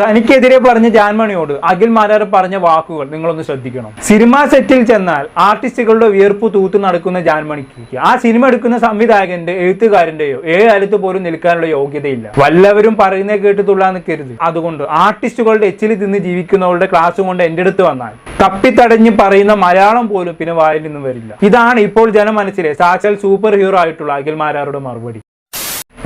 തനിക്കെതിരെ പറഞ്ഞ ജാൻമണിയോട് അഖിൽ മാരാർ പറഞ്ഞ വാക്കുകൾ നിങ്ങളൊന്ന് ശ്രദ്ധിക്കണം. സിനിമാ സെറ്റിൽ ചെന്നാൽ ആർട്ടിസ്റ്റുകളുടെ വിയർപ്പ് തൂത്ത് നടക്കുന്ന ജാൻമണിക്ക്. ആ സിനിമ എടുക്കുന്ന സംവിധായകന്റെ എഴുത്തുകാരന്റെയോ ഏഴ് കാലത്ത് പോലും നിൽക്കാനുള്ള യോഗ്യതയില്ല. വല്ലവരും പറയുന്നേ കേട്ട് തുള്ളാൻ നിൽക്കരുത്. അതുകൊണ്ട് ആർട്ടിസ്റ്റുകളുടെ എച്ചിൽ തിന്ന് ജീവിക്കുന്നവരുടെ ക്ലാസ് കൊണ്ട് എന്റെ അടുത്ത് വന്നാൽ തപ്പിത്തടഞ്ഞ് പറയുന്ന മലയാളം പോലും പിന്നെ വായിൽ നിന്നും വരില്ല. ഇതാണ് ഇപ്പോൾ ജനമനസ്സിലെ സാക്ഷാൽ സൂപ്പർ ഹീറോ ആയിട്ടുള്ള അഖിൽ മാരാറുടെ മറുപടി.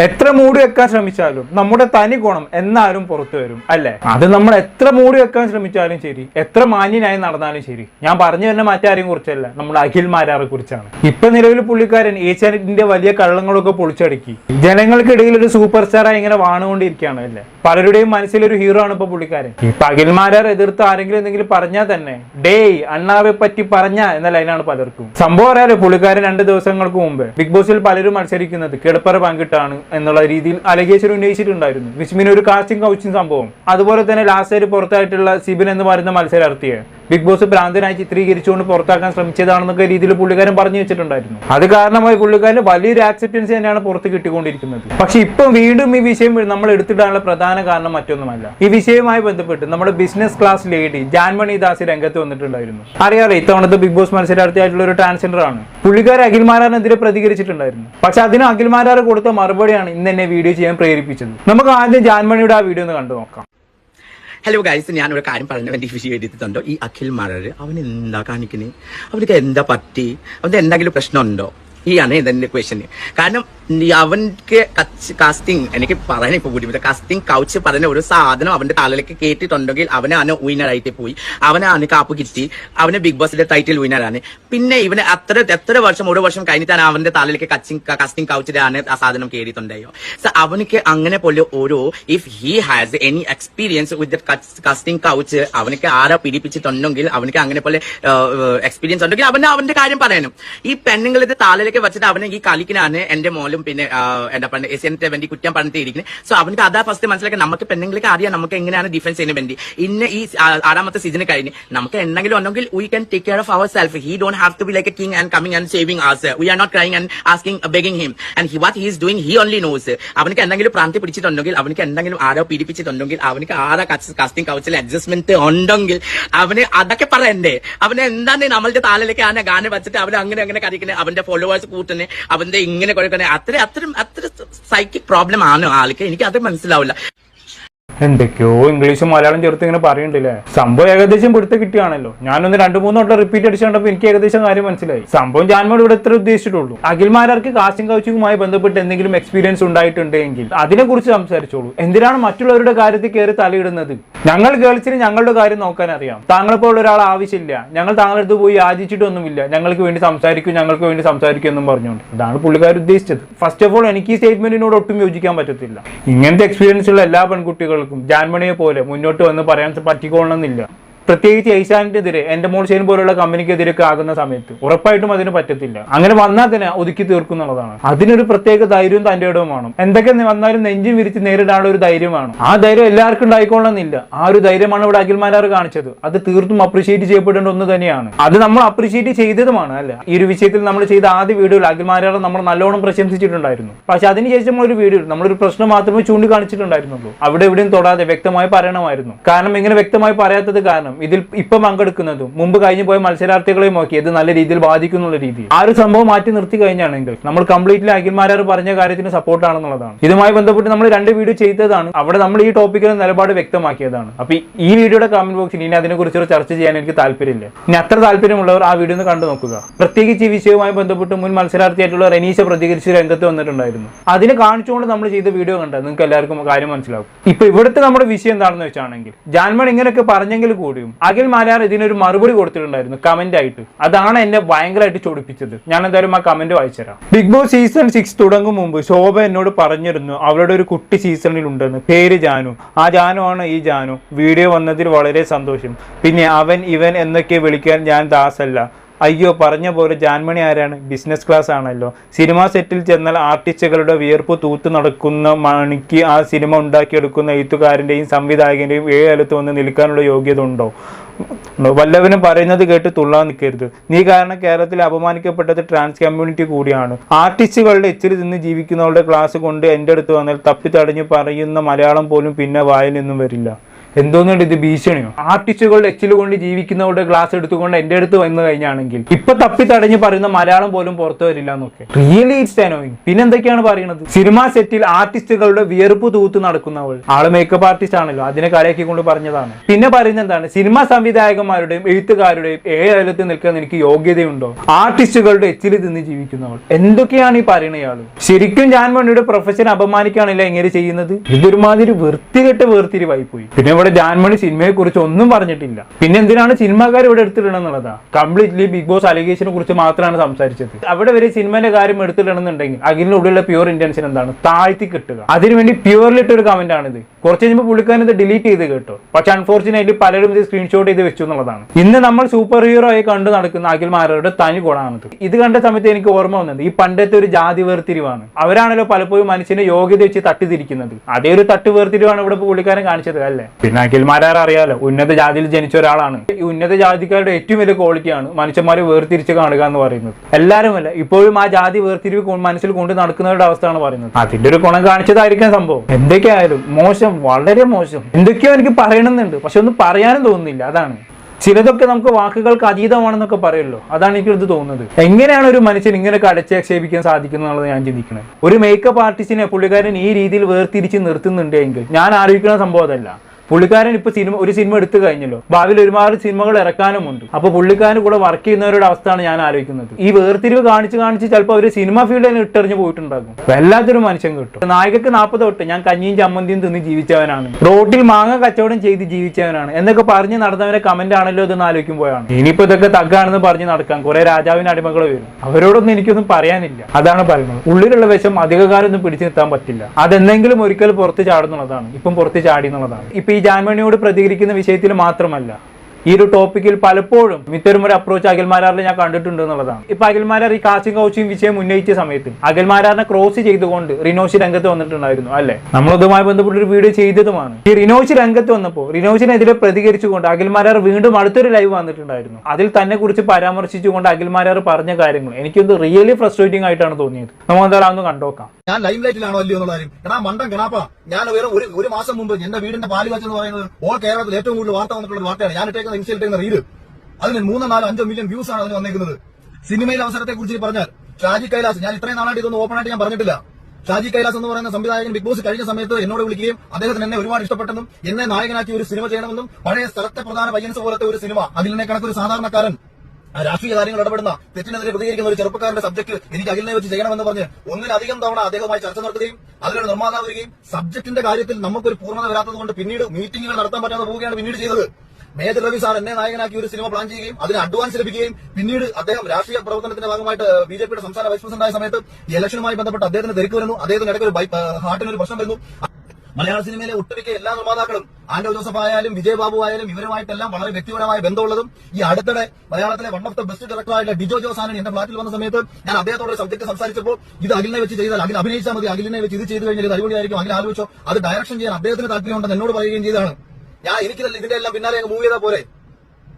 എത്ര മൂടി വെക്കാൻ ശ്രമിച്ചാലും നമ്മുടെ തനി ഗുണം എന്നാലും പുറത്തു വരും അല്ലെ? അത് നമ്മൾ എത്ര മൂടി വെക്കാൻ ശ്രമിച്ചാലും ശരി എത്ര മാന്യനായി നടന്നാലും ശരി. ഞാൻ പറഞ്ഞു തന്നെ മറ്റാരെയും കുറിച്ചല്ല നമ്മുടെ അഖിൽ മാരാറെ കുറിച്ചാണ്. ഇപ്പൊ നിലവിൽ പുള്ളിക്കാരൻ ഏഷ്യാനെറ്റിന്റെ വലിയ കള്ളങ്ങളൊക്കെ പൊളിച്ചടുക്കി. ജനങ്ങൾക്കിടയിൽ ഒരു സൂപ്പർ സ്റ്റാറായി ഇങ്ങനെ വാണുകൊണ്ടിരിക്കുകയാണ് അല്ലെ? പലരുടെയും മനസ്സിലൊരു ഹീറോ ആണ് ഇപ്പൊ പുള്ളിക്കാരൻ. ഇപ്പൊ അഖിൽ മാരാർ എതിർത്ത് ആരെങ്കിലും എന്തെങ്കിലും പറഞ്ഞാൽ തന്നെ ഡേയ് അണ്ണാവെ പറ്റി പറഞ്ഞ എന്ന ലൈനാണ് പലർക്കും. സംഭവം അറിയാലോ പുള്ളിക്കാരൻ രണ്ട് ദിവസങ്ങൾക്ക് മുമ്പ് ബിഗ് ബോസിൽ പലരും മത്സരിക്കുന്നത് കിടപ്പറ പങ്കിട്ടാണ് എന്നുള്ള രീതിയിൽ അലഗേഷൻ ഉന്നയിച്ചിട്ടുണ്ടായിരുന്നു. വിസ്മിന് ഒരു കാസ്റ്റിംഗ് കൗച്ചിങ് സംഭവം. അതുപോലെ തന്നെ ലാസ്റ്റ് ആയിട്ട് പുറത്തായിട്ടുള്ള സിബിൻ എന്ന് പറയുന്ന മത്സരാർത്ഥിയെ. ബിഗ് ബോസ് ഭ്രാന്തനായി ചിത്രീകരിച്ചുകൊണ്ട് പുറത്താക്കാൻ ശ്രമിച്ചതാണെന്നൊക്കെ രീതിയിൽ പുള്ളിക്കാരൻ പറഞ്ഞു വെച്ചിട്ടുണ്ടായിരുന്നു. അത് കാരണമായി പുള്ളിക്കാരന് വലിയൊരു ആക്സെപ്റ്റൻസ് തന്നെയാണ് പുറത്ത് കിട്ടിക്കൊണ്ടിരിക്കുന്നത്. പക്ഷെ ഇപ്പം വീണ്ടും ഈ വിഷയം നമ്മൾ എടുത്തിടാനുള്ള പ്രധാന കാരണം മറ്റൊന്നുമല്ല. ഈ വിഷയവുമായി ബന്ധപ്പെട്ട് നമ്മുടെ business class lady Janmoni Das രംഗത്ത് വന്നിട്ടുണ്ടായിരുന്നു. അറിയാലോ ഇത്തവണത്തെ ബിഗ് ബോസ് മത്സരാർത്ഥിയായിട്ടുള്ള ഒരു ട്രാൻസ്ജെൻഡർ ആണ്. പുള്ളിക്കാരൻ അഖിൽമാരാനെതിരെ പ്രതികരിച്ചിട്ടുണ്ടായിരുന്നു. പക്ഷെ അതിന് അഖിൽമാരാർ കൊടുത്ത മറുപടിയാണ് ഇന്ന് എന്നെ വീഡിയോ ചെയ്യാൻ പ്രേരിപ്പിച്ചത്. നമുക്ക് ആദ്യം ജാൻമണിയുടെ ആ വീഡിയോ ഒന്ന് കണ്ടു നോക്കാം. ഹലോ ഗൈസ് ഞാൻ ഒരു കാര്യം പറഞ്ഞു എന്റെ വിഷയം എടുത്തിട്ടുണ്ടോ ഈ അഖിൽ മാറര് അവൻ എന്താ കാണിക്കുന്നത് അവർക്ക് എന്താ പറ്റി? അവന്റെ എന്തെങ്കിലും പ്രശ്നമുണ്ടോ? ഈ ആണ് ഇതെന്റെ ക്വസ്റ്റ്യൻ കാരണം അവൻക്ക് കാസ്റ്റിംഗ് എനിക്ക് പറയാൻ ഇപ്പൊ ബുദ്ധിമുട്ട്. കാസ്റ്റിംഗ് കൗച്ച് പറഞ്ഞ ഒരു സാധനം അവന്റെ തലയിലേക്ക് കേട്ടിട്ടുണ്ടെങ്കിൽ അവനാണ് വിന്നറായിട്ട് പോയി. അവനാണ് കാപ്പ് കിട്ടി. അവന് ബിഗ് ബോസിന്റെ ടൈറ്റിൽ വിന്നറാണ് പിന്നെ ഇവന് അത്ര എത്ര വർഷം ഒരു വർഷം കഴിഞ്ഞിട്ടാണ് അവന്റെ തലയിലേക്ക് കച്ചിങ് കാസ്റ്റിംഗ് കൗച്ചിലാണ് ആ സാധനം കേറിയിട്ടുണ്ടായോ? സോ അവനക്ക് അങ്ങനെ പോലെ ഓരോ if he has any experience with casting couch അവനക്ക് ആരാ പിടിപ്പിച്ചിട്ടുണ്ടെങ്കിൽ അവനക്ക് അങ്ങനെ പോലെ എക്സ്പീരിയൻസ് ഉണ്ടെങ്കിൽ അവന് അവന്റെ കാര്യം പറയാനും ഈ പെണ്ണുങ്ങളുടെ ഇത് താളിലേക്ക് വെച്ചിട്ട് അവനെ ഈ കളിക്കിനാണ് എന്റെ മോലും പിന്നെ എന്താ പറയുക എസ് എൻ വേണ്ടി കുറ്റം പറഞ്ഞിട്ടിരിക്കുന്നത് സോ അവനക്ക് അതാ ഫസ്റ്റ് മനസ്സിലാക്കി നമുക്ക് പെണ്ണുങ്ങൾക്ക് അറിയാം നമുക്ക് എങ്ങനെയാണ് ഡിഫൻസ് ചെയ്യുന്ന വേണ്ടി. ഇന്ന് ഈ ആറാമത്തെ സീസൺ കഴിഞ്ഞ് നമുക്ക് എന്തെങ്കിലും ഉണ്ടെങ്കിൽ we can take care of our self he don't have to be like a king and coming and saving as we are not crying and asking begging him and he what he is doing he only knows അവനക്ക് എന്തെങ്കിലും പ്രാന്തി പിടിച്ചിട്ടുണ്ടെങ്കിൽ അവനക്ക് എന്തെങ്കിലും ആരോ പീഡിപ്പിച്ചിട്ടുണ്ടെങ്കിൽ അവനക്ക് ആരാ casting കൗച്ചിൽ adjustment ഉണ്ടെങ്കിൽ അവന് അതൊക്കെ പറയണ്ടേ. അവന് എന്താണ് നമ്മളുടെ താലിലേക്ക് ആ ഗാനം വെച്ചിട്ട് അവൻ അങ്ങനെ അങ്ങനെ കളിക്കുന്നത് അവന്റെ ഫോളോവേഴ്സ് കൂട്ടുന്നത് അവന്റെ ഇങ്ങനെ കുഴക്കണേ അത്ര അത്ര അത്ര സൈക്കിക് പ്രോബ്ലം ആണോ ആൾക്ക്? എനിക്ക് അത് മനസ്സിലാവില്ല. എന്തൊക്കെയോ ഇംഗ്ലീഷും മലയാളം ചേർത്ത് ഇങ്ങനെ പറയുന്നുണ്ടല്ലേ? സംഭവം ഏകദേശം പിടുത്ത കിട്ടിയാണല്ലോ. ഞാനൊന്ന് രണ്ടു മൂന്ന് വട്ടം റിപ്പീറ്റ് അടിച്ചു എനിക്ക് ഏകദേശം കാര്യം മനസ്സിലായി. സംഭവം ജാൻമോട് ഇവിടെ എത്ര ഉദ്ദേശിച്ചിട്ടുള്ളൂ. അഖിൽമാരാർക്ക് കാസ്റ്റിംഗ് കൗച്ചിങ്ങുമായി ബന്ധപ്പെട്ട് എന്തെങ്കിലും എക്സ്പീരിയൻസ് ഉണ്ടായിട്ടുണ്ടെങ്കിൽ അതിനെക്കുറിച്ച് സംസാരിച്ചോളൂ. എന്തിനാണ് മറ്റുള്ളവരുടെ കാര്യത്തിൽ കയറി തലയിടുന്നത്? ഞങ്ങൾ ഗേൾസിന് ഞങ്ങളുടെ കാര്യം നോക്കാൻ അറിയാം. താങ്കളെപ്പോൾ ഒരാൾ ആവശ്യമില്ല. ഞങ്ങൾ താങ്കളുടെ അടുത്ത് പോയി യാചിച്ചിട്ടൊന്നുമില്ല. ഞങ്ങൾക്ക് വേണ്ടി സംസാരിക്കും ഞങ്ങൾക്ക് വേണ്ടി സംസാരിക്കും എന്നും പറഞ്ഞുകൊണ്ട്. ഇതാണ് പുള്ളിക്കാർ ഉദ്ദേശിച്ചത്. ഫസ്റ്റ് ഓഫ് ഓൾ എനിക്ക് ഈ സ്റ്റേറ്റ്മെന്റിനോട് ഒട്ടും യോജിക്കാൻ പറ്റത്തില്ല. ഇങ്ങനത്തെ എക്സ്പീരിയൻസ് ഉള്ള എല്ലാ പെൺകുട്ടികൾക്കും ജാൻമണിയെ പോലെ മുന്നോട്ട് വന്ന് പറയാൻ പറ്റിക്കൊള്ളണമെന്നില്ല പ്രത്യേകിച്ച് ഏഷ്യാനെതിരെ എന്റെ മോൾ ചെയിൻ പോലുള്ള കമ്പനിക്കെതിരെയൊക്കെ ആകുന്ന സമയത്ത് ഉറപ്പായിട്ടും അതിന് പറ്റത്തില്ല. അങ്ങനെ വന്നാൽ തന്നെ ഒതുക്കി തീർക്കുന്നുള്ളതാണ് അതിനൊരു പ്രത്യേക ധൈര്യവും തന്റെ ഇടവും വേണം. എന്തൊക്കെ വന്നാലും നെഞ്ചും വിരിച്ച് നേരിടാനുള്ള ഒരു ധൈര്യമാണ് ആ ധൈര്യം എല്ലാവർക്കും ഉണ്ടായിക്കൊള്ളണമെന്നില്ല. ആ ഒരു ധൈര്യമാണ് ഇവിടെ അഖിൽമാരാർ കാണിച്ചത്. അത് തീർത്തും അപ്രീഷിയേറ്റ് ചെയ്യപ്പെടേണ്ട ഒന്ന് തന്നെയാണ്. അത് നമ്മൾ അപ്രീഷിയേറ്റ് ചെയ്തതുമാണ് അല്ല? ഈ ഒരു വിഷയത്തിൽ നമ്മൾ ചെയ്ത ആദ്യ വീഡിയോയിൽ അഖിൽമാരാർ നമ്മൾ നല്ലോണം പ്രശംസിച്ചിട്ടുണ്ടായിരുന്നു. പക്ഷെ അതിനുശേഷം ഒരു വീഡിയോ നമ്മളൊരു പ്രശ്നം മാത്രമേ ചൂണ്ടിക്കാണിച്ചിട്ടുണ്ടായിരുന്നുള്ളൂ. അവിടെ എവിടെയും തൊടാതെ വ്യക്തമായി പറയണമായിരുന്നു. കാരണം ഇങ്ങനെ വ്യക്തമായി പറയാത്തത് കാരണം ഇതിൽ ഇപ്പൊ പങ്കെടുക്കുന്നതും മുമ്പ് കഴിഞ്ഞു പോയ മത്സരാർത്ഥികളെ നോക്കി ഇത് നല്ല രീതിയിൽ ബാധിക്കുന്നുള്ള രീതി ആ ഒരു സംഭവം മാറ്റി നിർത്തി കഴിഞ്ഞാണെങ്കിൽ നമ്മൾ കംപ്ലീറ്റ്ലി അഖിൽമാരാർ പറഞ്ഞ കാര്യത്തിന് സപ്പോർട്ടാണെന്നുള്ളതാണ് ഇതുമായി ബന്ധപ്പെട്ട് നമ്മൾ രണ്ട് വീഡിയോ ചെയ്തതാണ്. അവിടെ നമ്മൾ ഈ ടോപ്പിക്കിന് നിലപാട് വ്യക്തമാക്കിയതാണ്. അപ്പൊ ഈ വീഡിയോയുടെ കമന്റ് ബോക്സിൽ ഇനി അതിനെ കുറിച്ച് ഒരു ചർച്ച ചെയ്യാൻ എനിക്ക് താല്പര്യമില്ല. ഇനി അത്ര താല്പര്യമുള്ളവർ ആ വീഡിയോ ഒന്ന് കണ്ടു നോക്കുക. പ്രത്യേകിച്ച് ഈ വിഷയവുമായി ബന്ധപ്പെട്ട് മുൻ മത്സരാർത്ഥിയായിട്ടുള്ള റനീഷ പ്രതികരിച്ച് രംഗത്ത് വന്നിട്ടുണ്ടായിരുന്നു. അതിന് കാണിച്ചുകൊണ്ട് നമ്മൾ ചെയ്ത വീഡിയോ കണ്ടത് നിങ്ങൾക്ക് എല്ലാവർക്കും കാര്യം മനസ്സിലാവും. ഇപ്പൊ ഇവിടുത്തെ നമ്മുടെ വിഷയം എന്താണെന്ന് വെച്ചാണെങ്കിൽ ജാൻമൺ ഇങ്ങനെയൊക്കെ പറഞ്ഞെങ്കിൽ കൂടിയും അഖിൽ മാലാർ ഇതിനൊരു മറുപടി കൊടുത്തിട്ടുണ്ടായിരുന്നു കമന്റ് ആയിട്ട്. അതാണ് എന്നെ ഭയങ്കരമായിട്ട് ചൊടിപ്പിച്ചത്. ഞാൻ എന്തായാലും ആ കമന്റ് വായിച്ചുതരാം. ബിഗ് ബോസ് സീസൺ സിക്സ് തുടങ്ങും മുമ്പ് ശോഭ എന്നോട് പറഞ്ഞിരുന്നു അവളുടെ ഒരു കുട്ടി സീസണിൽ ഉണ്ടെന്ന് പേര് ജാനു. ആ ജാനു ആണ് ഈ ജാനു. വീഡിയോ വന്നതിൽ വളരെ സന്തോഷം. പിന്നെ അവൻ ഇവൻ എന്നൊക്കെ വിളിക്കാൻ ഞാൻ ദാസല്ല. അയ്യോ പറഞ്ഞ പോലെ ജാൻമണി ആരാണ്? ബിസിനസ് ക്ലാസ് ആണല്ലോ. സിനിമ സെറ്റിൽ ചെന്നാൽ ആർട്ടിസ്റ്റുകളുടെ വിയർപ്പ് തൂത്ത് നടക്കുന്ന മണിക്ക് ആ സിനിമ ഉണ്ടാക്കിയെടുക്കുന്ന എഴുത്തുകാരന്റെയും സംവിധായകന്റെയും ഏഴ് കാലത്ത് വന്ന് നിൽക്കാനുള്ള യോഗ്യത ഉണ്ടോ വല്ലവനും പറയുന്നത് കേട്ട് തുള്ളാൻ നിൽക്കരുത്. നീ കാരണം കേരളത്തിൽ അപമാനിക്കപ്പെട്ടത് ട്രാൻസ് കമ്മ്യൂണിറ്റി കൂടിയാണ്. ആർട്ടിസ്റ്റുകളുടെ ഇച്ചിരി നിന്ന് ജീവിക്കുന്നവരുടെ ക്ലാസ് കൊണ്ട് എന്റെ അടുത്ത് വന്നാൽ തപ്പി തടഞ്ഞ് പറയുന്ന മലയാളം പോലും പിന്നെ വായിൽ നിന്നും വരില്ല. എന്തോന്നുണ്ട് ഇത് ഭീഷണിയോ? ആർട്ടിസ്റ്റുകളുടെ എച്ചിൽ കൊണ്ട് ജീവിക്കുന്നവരുടെ ഗ്ലാസ് എടുത്തുകൊണ്ട് എന്റെ അടുത്ത് വന്നു കഴിഞ്ഞാണെങ്കിൽ ഇപ്പൊ തപ്പി തടഞ്ഞു പറയുന്ന മലയാളം പോലും പുറത്തു വരില്ല എന്നൊക്കെ. റിയലി ഇറ്റ്സ് അനോയിങ് പിന്നെ എന്തൊക്കെയാണ് പറയുന്നത്? സിനിമാ സെറ്റിൽ ആർട്ടിസ്റ്റുകളുടെ വിയർപ്പ് തൂത്ത് നടക്കുന്നവൾ. ആൾ മേക്കപ്പ് ആർട്ടിസ്റ്റ് ആണല്ലോ. അതിനെ കളിയാക്കിക്കൊണ്ട് പറഞ്ഞതാണ്. പിന്നെ പറയുന്നത് എന്താണ്? സിനിമാ സംവിധായകന്മാരുടെയും എഴുത്തുകാരുടെയും ഏഴലത്ത് നിൽക്കാൻ എനിക്ക് യോഗ്യതയുണ്ടോ? ആർട്ടിസ്റ്റുകളുടെ എച്ചിൽ തിന്ന് ജീവിക്കുന്നവൾ. എന്തൊക്കെയാണ് ഈ പറയുന്ന ശരിക്കും ശരിക്കും വേണ്ടിയുടെ പ്രൊഫഷൻ അപമാനിക്കുകയാണല്ലോ എങ്ങനെ ചെയ്യുന്നത്? ഇതൊരുമാതിരി വൃത്തികെട്ട് വേർതിരിവായി പോയി പിന്നെ ഇവിടെ ജാൻമണി സിനിമയെ കുറിച്ച് ഒന്നും പറഞ്ഞിട്ടില്ല. പിന്നെ എന്തിനാണ് സിനിമാക്കാർ ഇവിടെ എടുത്തിടണമെന്നുള്ളതാ കംപ്ലീറ്റ്ലി ബിഗ് ബോസ് അലിഗേഷനെ കുറിച്ച് മാത്രമാണ് സംസാരിച്ചത്. അവിടെ വരെ സിനിമയുടെ കാര്യം എടുത്തിടണമെന്നുണ്ടെങ്കിൽ ഉള്ളിലെ പ്യുവർ ഇന്റൻഷൻ എന്താണ്? താഴ്ത്തി കിട്ടുക. അതിനുവേണ്ടി പ്യൂർലി ഒരു കമന്റ് ആണിത്. കുറച്ച് കഴിയുമ്പോൾ പുള്ളിക്കാരൻ ഇത് ഡിലീറ്റ് ചെയ്ത് കേട്ടോ. പക്ഷെ അൺഫോർച്ചുനേറ്റ്ലി പലരും ഇത് സ്ക്രീൻഷോട്ട് ചെയ്ത് വെച്ചു എന്നുള്ളതാണ്. ഇന്ന് നമ്മൾ സൂപ്പർ ഹീറോ ആയി കണ്ടു നടക്കുന്ന അഖിൽമാരുടെ തനി ഗുണമാണിത്. ഇത് കണ്ട സമയത്ത് എനിക്ക് ഓർമ്മ വന്നത് ഈ പണ്ടത്തെ ഒരു ജാതി വേർതിരിവാണ്. അവരാണല്ലോ പലപ്പോഴും മനുഷ്യനെ യോഗ്യത വെച്ച് തട്ടിതിരിക്കുന്നത്. അതേ ഒരു തട്ട് വേർതിരിവാണ് ഇവിടെ പുള്ളിക്കാരൻ കാണിച്ചത് അല്ലേ? പിന്നെ അഖിൽമാരാർ അറിയാലോ ഉന്നത ജാതിയിൽ ജനിച്ച ഒരാളാണ്. ഈ ഉന്നത ജാതിക്കാരുടെ ഏറ്റവും വലിയ ക്വാളിറ്റിയാണ് മനുഷ്യന്മാരെ വേർതിരിച്ച് കാണുക എന്ന് പറയുന്നത്. എല്ലാവരും അല്ല ഇപ്പോഴും ആ ജാതി വേർതിരിവ് മനസ്സിൽ കൊണ്ട് നടക്കുന്നവരുടെ അവസ്ഥയാണ് പറയുന്നത്. അതിന്റെ ഒരു ഗുണം കാണിച്ചതായിരിക്കാം സംഭവം. എന്തൊക്കെയായാലും മോശം വളരെ മോശം. എന്തൊക്കെയോ എനിക്ക് പറയണമെന്നുണ്ട് പക്ഷെ ഒന്നും പറയാനും തോന്നുന്നില്ല അതാണ്. ചിലതൊക്കെ നമുക്ക് വാക്കുകൾക്ക് അതീതമാണെന്നൊക്കെ പറയുമല്ലോ അതാണ് എനിക്ക് എനിക്കിത് തോന്നുന്നത്. എങ്ങനെയാണ് ഒരു മനുഷ്യൻ ഇങ്ങനെ കടച്ചേക്ഷേപിക്കാൻ സാധിക്കുന്നത് എന്നുള്ളത് ഞാൻ ചിന്തിക്കുന്നത്. ഒരു മേക്കപ്പ് ആർട്ടിസ്റ്റിനെ പുള്ളിക്കാരൻ ഈ രീതിയിൽ വേർതിരിച്ച് നിർത്തുന്നുണ്ടെങ്കിൽ ഞാൻ ആലോചിക്കുന്ന സംഭവം അതല്ല. പുള്ളിക്കാരൻ ഇപ്പൊ സിനിമ ഒരു സിനിമ എടുത്തു കഴിഞ്ഞല്ലോ. ഭാവിയിൽ ഒരുപാട് സിനിമകൾ ഇറക്കാനുമുണ്ട് അപ്പൊ പുള്ളിക്കാരൻ കൂടെ വർക്ക് ചെയ്യുന്നവരുടെ അവസ്ഥയാണ് ഞാൻ ആലോചിക്കുന്നത്. ഈ വേർതിരിവ് കാണിച്ച് കാണിച്ച് ചിലപ്പോൾ അവർ സിനിമ ഫീൽഡിൽ ഇട്ടെറിഞ്ഞ് പോയിട്ടുണ്ടാകും. വല്ലാത്തൊരു മനുഷ്യൻ കിട്ടും. നായികക്ക് നാൽപ്പത് തൊട്ട് ഞാൻ കഞ്ഞിയും ചമ്മന്തിയും തിന്ന് ജീവിച്ചവനാണ്. റോട്ടിൽ മാങ്ങ കച്ചവടം ചെയ്ത് ജീവിച്ചവനാണ്. എന്നൊക്കെ പറഞ്ഞ് നടന്നവരെ കമന്റ് ആണല്ലോ ഇതെന്ന് ആലോചിക്കുമ്പോഴാണ്. ഇനിയിപ്പോ ഇതൊക്കെ തഗ്ഗാണെന്ന് പറഞ്ഞ് നടക്കാം. കുറെ രാജാവിന് അടിമകൾ വരും. അവരോടൊന്നും എനിക്കൊന്നും പറയാനില്ല. അതാണ് പറയുന്നത്. ഉള്ളിലുള്ള വിഷം അധികകാലം ഒന്നും പിടിച്ചു നിർത്താൻ പറ്റില്ല. അതെന്തെങ്കിലും ഒരിക്കൽ പുറത്ത് ചാടുന്നുള്ളതാണ്. ഇപ്പം പുറത്ത് ചാടി എന്നുള്ളതാണ്. ഇപ്പൊ ഈ ജാൻമണിയോട് പ്രതികരിക്കുന്ന വിഷയത്തിൽ മാത്രമല്ല ഈ ഒരു ടോപ്പിക്കിൽ പലപ്പോഴും ഇത്തരം ഒരു അപ്രോച്ച് അഖിൽമാരാറിൽ ഞാൻ കണ്ടിട്ടുണ്ട് എന്നുള്ളതാണ്. ഇപ്പൊ അഖിൽമാരാർ ഈ കാച്ചിങ് കൗച്ചിങ് വിഷയം ഉന്നയിച്ച സമയത്ത് അഖിൽമാരാറിനെ ക്രോസ് ചെയ്തുകൊണ്ട് റിനോഷി രംഗത്ത് വന്നിട്ടുണ്ടായിരുന്നു അല്ലെ? നമ്മളതുമായി ബന്ധപ്പെട്ട ഒരു വീഡിയോ ചെയ്തതുമാണ്. ഈ റിനോഷി രംഗത്ത് വന്നപ്പോൾ റിനോഷിനെതിരെ പ്രതികരിച്ചുകൊണ്ട് അഖിൽമാരാർ വീണ്ടും അടുത്തൊരു ലൈവ് വന്നിട്ടുണ്ടായിരുന്നു. അതിൽ തന്നെ കുറിച്ച് പരാമർശിച്ചുകൊണ്ട് അഖിൽമാരാർ പറഞ്ഞ കാര്യങ്ങൾ എനിക്കൊന്ന് റിയലി ഫ്രസ്ട്രേറ്റിംഗ് ആയിട്ടാണ് തോന്നിയത്. നമ്മൾ എന്തായാലും ഒന്ന് കണ്ടോക്കാം. ഞാൻ ലൈം ലൈറ്റിലാണോ അല്ലയോ എന്നുള്ള കാര്യം. എടാ മണ്ടം കിണാപ്പ. ഞാൻ വേറെ ഒരു ഒരു മാസം മുമ്പ് എന്റെ വീടിന്റെ പാൽ കാച്ച് പറയുന്നത് ഓൾ കേരളത്തിൽ ഏറ്റവും കൂടുതൽ വാർത്ത വന്നിട്ടുള്ള വാർത്തയാണ്. ഞാൻ ഇട്ടേക്കുന്ന ഇൻസ്റ്റയിൽ ഇട്ടേക്കുന്ന റീൽ അതിന് മൂന്നോ നാലോ അഞ്ചോ മില്യൺ വ്യൂസ് ആണ് അതിന് വന്നേക്കുന്നത്. സിനിമയിലെ അവസരത്തെ കുറിച്ച് പറഞ്ഞാൽ ഷാജി കൈലാസ് ഞാൻ ഇത്രയും നാളായിട്ട് ഇതൊന്നും ഓപ്പൺ ആയിട്ട് ഞാൻ പറഞ്ഞിട്ടില്ല. ഷാജി കൈലാസ് എന്ന് പറയുന്ന സംവിധായകൻ ബിഗ് ബോസ് കഴിഞ്ഞ സമയത്ത് എന്നോട് വിളിക്കുകയും അദ്ദേഹത്തിന് എന്നെ ഒരുപാട് ഇഷ്ടപ്പെട്ടെന്നും എന്നെ നായകനാക്കി ഒരു സിനിമ ചെയ്യണമെന്നും പഴയ സ്ഥലത്തെ പ്രധാന പയ്യൻസ് പോലത്തെ ഒരു സിനിമ അതിൽ നിന്നെ കണക്കൊരു സാധാരണക്കാരൻ രാഷ്ട്രീയ കാര്യങ്ങൾ ഇടപെടുന്ന തെറ്റിനെതിരെ പ്രതികരിക്കുന്ന ഒരു ചെറുപ്പക്കാരന്റെ സബ്ജക്ട് എനിക്ക് അഖിലിനെ വെച്ച് ചെയ്യണമെന്ന് പറഞ്ഞ് ഒന്നിലധികം തവണ അദ്ദേഹവുമായി ചർച്ച നടത്തുകയും അതിലൊരു നിർമ്മാതാവ് വരികയും സബ്ജക്ടിന്റെ കാര്യത്തിൽ നമുക്കൊരു പൂർണത വരാത്തത് കൊണ്ട് പിന്നീട് മീറ്റിംഗുകൾ നടത്താൻ പറ്റാതെ പോവുകയാണ് പിന്നീട് ചെയ്തത്. മേജർ രവി സാർ എന്നെ നായകനാക്കി ഒരു സിനിമ പ്ലാൻ ചെയ്യുകയും അതിന് അഡ്വാൻസ് ലഭിക്കുകയും പിന്നീട് അദ്ദേഹം രാഷ്ട്രീയ പ്രവർത്തനത്തിന്റെ ഭാഗമായിട്ട് ബി ജെ പിയുടെ സംസ്ഥാന വൈസ് പ്രസിഡന്റായ സമയത്ത് ഇലക്ഷനുമായി ബന്ധപ്പെട്ട് അദ്ദേഹത്തിന് തിരക്ക് വരുന്നു. അദ്ദേഹത്തിന് ഇടയ്ക്ക് ഒരു ഹാർട്ടിന് ഒരു പ്രശ്നം വരുന്നു. മലയാള സിനിമയിലെ ഒട്ടുമിക്ക എല്ലാ നിർമ്മാതാക്കളും ആന്റോ ജോസഫ് ആയാലും വിജയ് ബാബു ആയാലും ഇവരുമായിട്ടെല്ലാം വളരെ വ്യക്തിപരമായ ബന്ധമുള്ളതും ഈ അടുത്തിടെ മലയാളത്തിലെ വൺ ഓഫ് ദ ബെസ്റ്റ് ഡയറക്ടറായിട്ടുള്ള ഡിജോ ജോസ് ആണ് എന്റെ ഫ്ലാറ്റിൽ വന്ന സമയത്ത് ഞാൻ അദ്ദേഹത്തോട് സബ്ജക്ട് സംസാരിച്ചപ്പോൾ ഇത് അഖിലിനെ വെച്ച് ചെയ്താൽ അഖിൽ അഭിനയിച്ചാൽ മതി അഖിലിനെ വെച്ച് ഇത് ചെയ്തു കഴിഞ്ഞാൽ ഇത് അടിപൊളിയായിരിക്കും അഖിൽ ആലോചിച്ചോ അത് ഡയറക്ഷൻ ചെയ്യാൻ അദ്ദേഹത്തിന് താല്പര്യമുണ്ടെന്ന് എന്നോട് പറയുകയും ചെയ്തതാണ്. ഞാൻ എനിക്കിതല്ല ഇതിന്റെ എല്ലാം പിന്നാലെ അങ്ങ് മൂവ് ചെയ്താൽ പോരെ.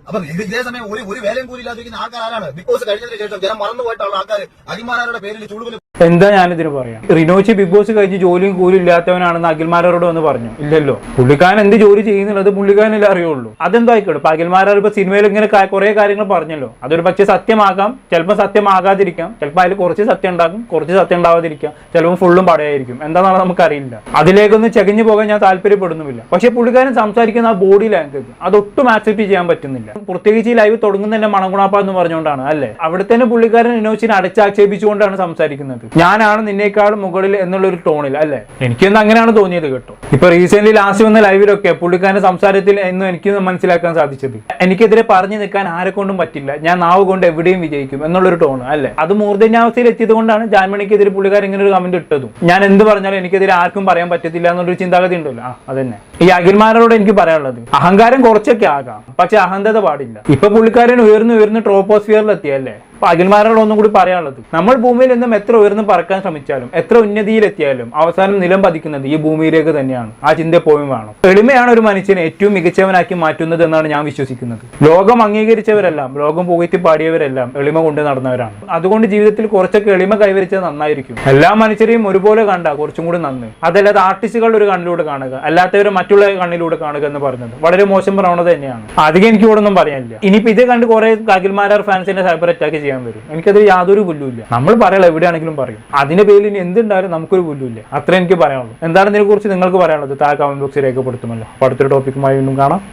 അപ്പൊ ഇത് സമയം ഒരു ഒരു വേലയും കൂലി ഇല്ലാതിരിക്കുന്ന ആൾക്കാർ ആരാണ് ബിഗ് ബോസ് കഴിഞ്ഞതിന് ശേഷം ജനം മറന്നുപോയിട്ടുള്ള ആൾക്കാർ അഖിമാരുടെ പേരിൽ ചുടുവിൽ എന്താ ഞാനിതിന് പറയാം? റിനോച്ചി ബിഗ് ബോസ് കഴിഞ്ഞ് ജോലിയും കൂലി ഇല്ലാത്തവനാണെന്ന് അഖിൽമാരോട് വന്ന് പറഞ്ഞു. ഇല്ലല്ലോ. പുള്ളിക്കാരൻ എന്ത് ജോലി ചെയ്യുന്നുള്ളത് പുള്ളിക്കാരനല്ലേ അറിയുള്ളൂ. അതെന്തായിക്കോട്ടെ? ഇപ്പൊ അഖിൽമാരാർ ഇപ്പൊ സിനിമയിൽ ഇങ്ങനെ കുറെ കാര്യങ്ങൾ പറഞ്ഞല്ലോ. അതൊരു പക്ഷേ സത്യമാകാം. ചിലപ്പോൾ സത്യമാകാതിരിക്കാം. ചിലപ്പോൾ അതിൽ കുറച്ച് സത്യം ഉണ്ടാകും. കുറച്ച് സത്യം ഉണ്ടാവാതിരിക്കാം. ചിലപ്പോൾ ഫുള്ളും പടയായിരിക്കും. എന്താണെന്ന് നമുക്കറിയില്ല അതിലേക്കൊന്നും ചെകഞ്ഞു പോകാൻ ഞാൻ താല്പര്യപ്പെടുന്നുമില്ല. പക്ഷേ പുള്ളിക്കാരൻ സംസാരിക്കുന്ന ആ ബോഡി ലാംഗ്വേജ് അതൊട്ടും ആക്സെപ്റ്റ് ചെയ്യാൻ പറ്റുന്നില്ല. പ്രത്യേകിച്ച് ഈ ലൈവ് തുടങ്ങുന്നതന്നെ മണഗുണാപ്പ എന്ന് പറഞ്ഞുകൊണ്ടാണ് അല്ലേ? അവിടെ തന്നെ പുള്ളിക്കാരൻ റിനോച്ചിനെ അടച്ചാക്ഷേപിച്ചുകൊണ്ടാണ് സംസാരിക്കുന്നത്. ഞാനാണ് നിന്നേക്കാളും മുകളിൽ എന്നുള്ള ഒരു ടോണിൽ അല്ലേ? എനിക്കൊന്നും അങ്ങനെയാണ് തോന്നിയത് കേട്ടോ. ഇപ്പൊ റീസെന്റ് ലാസ്റ്റ് വന്ന ലൈവിലൊക്കെ പുള്ളിക്കാരന്റെ സംസാരത്തിൽ എന്നും എനിക്ക് മനസ്സിലാക്കാൻ സാധിച്ചത്. എനിക്കെതിരെ പറഞ്ഞു നിൽക്കാൻ ആരെ കൊണ്ടും പറ്റില്ല. ഞാൻ നാവ് കൊണ്ട് എവിടെയും വിജയിക്കും എന്നുള്ളൊരു ടോൺ അല്ലേ? അത് മൂർധന്യാവസ്ഥയിൽ എത്തിയത് കൊണ്ടാണ് ജാൻമണിക്കെതിരെ പുള്ളിക്കാരൻ ഇങ്ങനെ ഒരു കമന്റ് ഇട്ടതും. ഞാൻ എന്ത് പറഞ്ഞാലും എനിക്കെതിരെ ആർക്കും പറയാൻ പറ്റത്തില്ല എന്നുള്ളൊരു ചിന്താഗതി ഉണ്ടല്ലോ. ആ അതന്നെ. ഈ അഖിൽമാരോട് എനിക്ക് പറയാനുള്ളത് അഹങ്കാരം കുറച്ചൊക്കെ ആകാം പക്ഷെ അഹന്തത പാടില്ല. ഇപ്പൊ പുള്ളിക്കാരൻ ഉയർന്നു ഉയർന്ന് ട്രോപ്പോസ്ഫിയറിൽ എത്തിയല്ലേ അപ്പൊ അഖിൽമാരോട് ഒന്നും കൂടി പറയാനുള്ളത്. നമ്മൾ ഭൂമിയിൽ നിന്നും എത്ര ഉയർന്ന് പറക്കാൻ ശ്രമിച്ചാലും എത്ര ഉന്നതിയിലെത്തിയാലും അവസാനം നിലം പതിക്കുന്നത് ഈ ഭൂമിയിലേക്ക് തന്നെയാണ്. ആ ചിന്ത പോയും വേണം. എളിമയാണ് ഒരു മനുഷ്യനെ ഏറ്റവും മികച്ചവനാക്കി മാറ്റുന്നത് എന്നാണ് ഞാൻ വിശ്വസിക്കുന്നത്. ലോകം അംഗീകരിച്ചവരെല്ലാം ലോകം പുകഴ്ത്തി പാടിയവരെല്ലാം എളിമ കൊണ്ട് നടന്നവരാണ്. അതുകൊണ്ട് ജീവിതത്തിൽ കുറച്ചൊക്കെ എളിമ കൈവരിച്ചത് നന്നായിരിക്കും. എല്ലാ മനുഷ്യരെയും ഒരുപോലെ കണ്ട കുറച്ചും കൂടി നന്ന്. അതല്ലാതെ ആർട്ടിസ്റ്റുകളുടെ ഒരു കണ്ണിലൂടെ കാണുക അല്ലാത്തവരെ മറ്റുള്ള കണ്ണിലൂടെ കാണുക എന്ന് പറയുന്നത് വളരെ മോശം പ്രവണത തന്നെയാണ്. അധികം എനിക്ക് ഇവിടെ ഒന്നും പറയാനില്ല. ഇനിയിപ്പോ ഇത് കണ്ട് കുറെ അഖിൽമാരാർ ഫാൻസിനെ സൈബർ അറ്റാക്ക് ചെയ്യാൻ വരും. എനിക്കതിൽ യാതൊരു പുല്ലുമില്ല നമ്മൾ പറയാനുള്ള എവിടെയാണെങ്കിലും പറയും. അതിന്റെ പേരിൽ ഇനി എന്തുണ്ടായാലും നമുക്കൊരു പുല്ലുമില്ല അത്രേ എനിക്ക് പറയാനുള്ളൂ. എന്താണ് ഇതിനെക്കുറിച്ച് നിങ്ങൾക്ക് പറയാനുള്ളത്? താഴെ കമന്റ് ബോക്സിൽ രേഖപ്പെടുത്തുമല്ലോ. അപ്പോൾ അടുത്തൊരു ടോപ്പിക്കുമായി വീണ്ടും കാണാം.